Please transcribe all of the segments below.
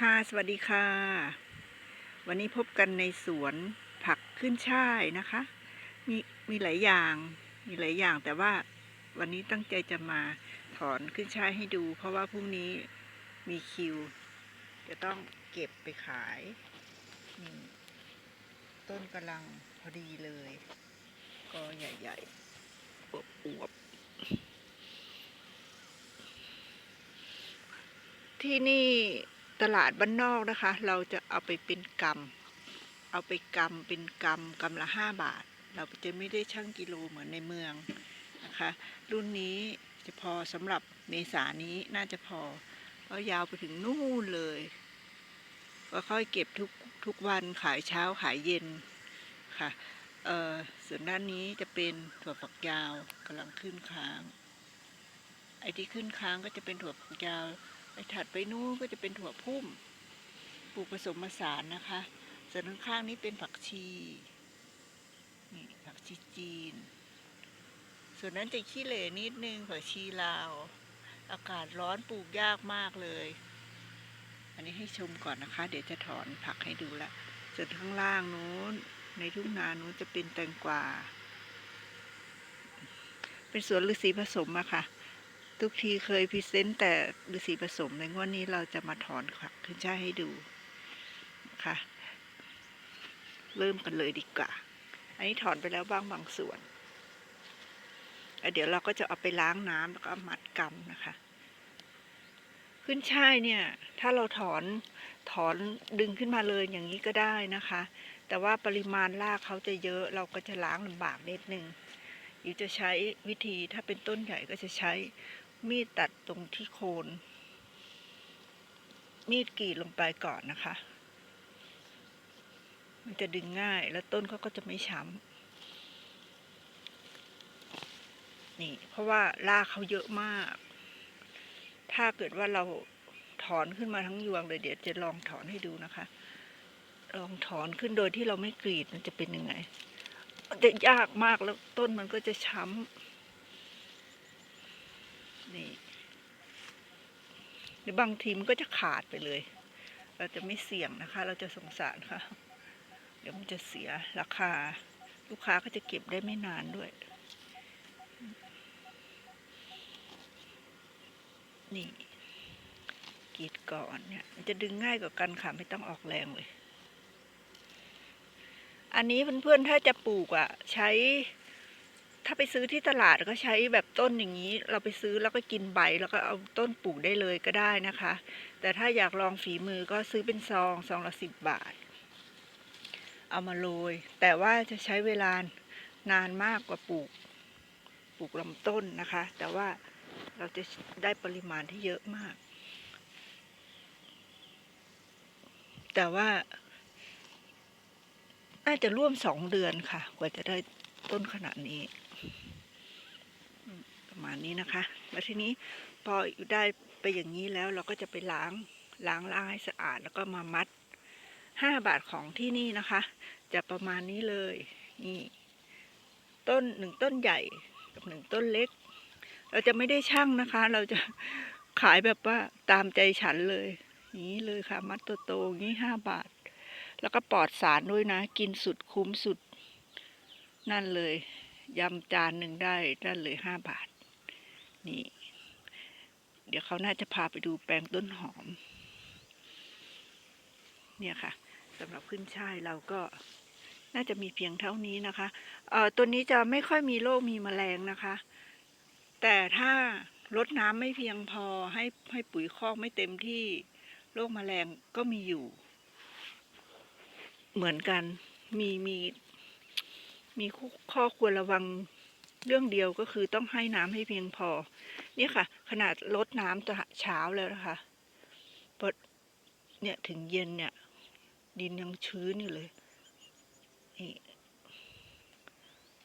ค่ะ สวัสดีค่ะ วันนี้พบกันในสวนผักขึ้นช่ายนะคะ มีมีหลายอย่าง มีหลายอย่างแต่ว่าวันนี้ตั้งใจจะมาถอนขึ้นช่ายให้ดู เพราะว่าพรุ่งนี้มีคิว จะต้องเก็บไปขาย ต้นกำลังพอดีเลย ก็ใหญ่ๆอวบอวบๆที่นี่ ตลาดบ้านนอกนะคะ เราจะเอาไปเป็นกำเอาไปกำเป็นกำกำละห้าบาท เราจะไม่ได้ชั่งกิโลเหมือนในเมืองนะคะ รุ่นนี้จะพอสำหรับเมษานี้น่าจะพอก็ยาวไปถึงนู่นเลย ก็ค่อยเก็บทุกทุกวันขายเช้าขายเย็นค่ะเอ่อส่วนด้านนี้จะเป็นถั่วฝักยาวกำลังขึ้นค้าง ไอ้ที่ขึ้นค้างก็จะเป็นถั่วฝักยาว ไปถัดไปนู้นก็จะเป็นถั่วพุ่มปลูกผสมผสานนะคะส่วนข้างๆนี้เป็นผักชีนี่ผักชีจีน ส่วนนั้นจะขี้เหร่นิดนึงผักชีลาว อากาศร้อนปลูกยากมากเลย อันนี้ให้ชมก่อนนะคะ เดี๋ยวจะถอนผักให้ดูละส่วนข้างล่างนู้น ในทุ่งนานู้นจะเป็นแตงกวาเป็นสวนฤาษีผสมอะค่ะ ทุกทีเคยพรีเซนต์แต่ฤาษีผสมในงวดนี้เราจะมาถอนขึ้นช่ายให้ดูนะคะเริ่มกันเลยดีกว่า อันนี้ถอนไปแล้วบ้างบางส่วนเดี๋ยวเราก็จะเอาไปล้างน้ำแล้วก็มัดกำนะคะ ขึ้นช่ายเนี่ย ถ้าเราถอนถอนดึงขึ้นมาเลยอย่างนี้ก็ได้นะคะ แต่ว่าปริมาณรากเขาจะเยอะเราก็จะล้างลำบากนิดนึงอยู่จะใช้วิธีถ้าเป็นต้นใหญ่ก็จะใช้ มีดตัดตรงที่โคน มีดกรีดลงไปก่อนนะคะ มันจะดึงง่ายแล้วต้นเขาก็จะไม่ช้ำนี่ เพราะว่ารากเขาเยอะมาก ถ้าเกิดว่าเราถอนขึ้นมาทั้งยวงเลยเดี๋ยวจะลองถอนให้ดูนะคะ ลองถอนขึ้นโดยที่เราไม่กรีดมันจะเป็นยังไง มันจะยากมากแล้วต้นมันก็จะช้ำ นี่หรือบางทีมันก็จะขาดไปเลย เราจะไม่เสี่ยงนะคะ เราจะสงสารค่ะ เดี๋ยวมันจะเสียราคา ลูกค้าก็จะเก็บได้ไม่นานด้วย นี่กรีดก่อนเนี่ย มันจะดึงง่ายกว่ากันค่ะ ไม่ต้องออกแรงเลย อันนี้เพื่อนๆถ้าจะปลูกอะ่ะ ใช้ ถ้าไปซื้อที่ตลาดก็ใช้แบบต้นอย่างนี้ เราไปซื้อแล้วก็กินใบแล้วก็เอาต้นปลูกได้เลยก็ได้นะคะ แต่ถ้าอยากลองฝีมือก็ซื้อเป็นซองซองละสิบบาท เอามาโรย แต่ว่าจะใช้เวลานานมากกว่าปลูก ปลูกลำต้นนะคะ แต่ว่าเราจะได้ปริมาณที่เยอะมาก แต่ว่าน่าจะร่วมสองเดือนค่ะ กว่าจะได้ ต้นขนาดนี้ ประมาณนี้นะคะ แล้วทีนี้พออยู่ได้ไปอย่างนี้แล้วเราก็จะไปล้างล้างล้างให้สะอาดแล้วก็มามัดห้าบาทของที่นี่นะคะ จะประมาณนี้เลยนี่ต้นหนึ่งต้นใหญ่กับหนึ่งต้นเล็ก เราจะไม่ได้ช่างนะคะ เราจะขายแบบว่าตามใจฉันเลยนี้เลยค่ะ มัดโตๆงนี้ห้าบาท แล้วก็ปลอดสารด้วยนะ กินสุดคุ้มสุด นั่นเลยยำจานหนึ่งได้นั่นเลยห้าบาท นี่ เดี๋ยวเขาน่าจะพาไปดูแปลงต้นหอม เนี่ยค่ะสำหรับขึ้นช่ายเราก็น่าจะมีเพียงเท่านี้นะคะเอ่อตัวนี้จะไม่ค่อยมีโรคมีแมลงนะคะ แต่ถ้ารดน้ำไม่เพียงพอให้ให้ปุ๋ยคอกไม่เต็มที่โรคแมลงก็มีอยู่ เหมือนกันมีมี มีข้อควรระวังเรื่องเดียวก็คือต้องให้น้ำให้เพียงพอ เนี่ยค่ะ ขนาดลดน้ำจะเช้าแล้วนะคะพอเนี่ยถึงเย็นเนี่ย ดินยังชื้นอยู่เลยนี่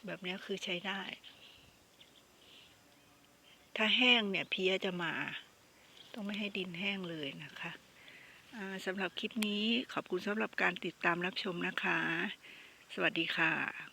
แบบนี้คือใช้ได้ ถ้าแห้งเนี่ยเพียจะมา ต้องไม่ให้ดินแห้งเลยนะคะสำหรับคลิปนี้ขอบคุณสำหรับการติดตามรับชมนะคะ สวัสดีค่ะ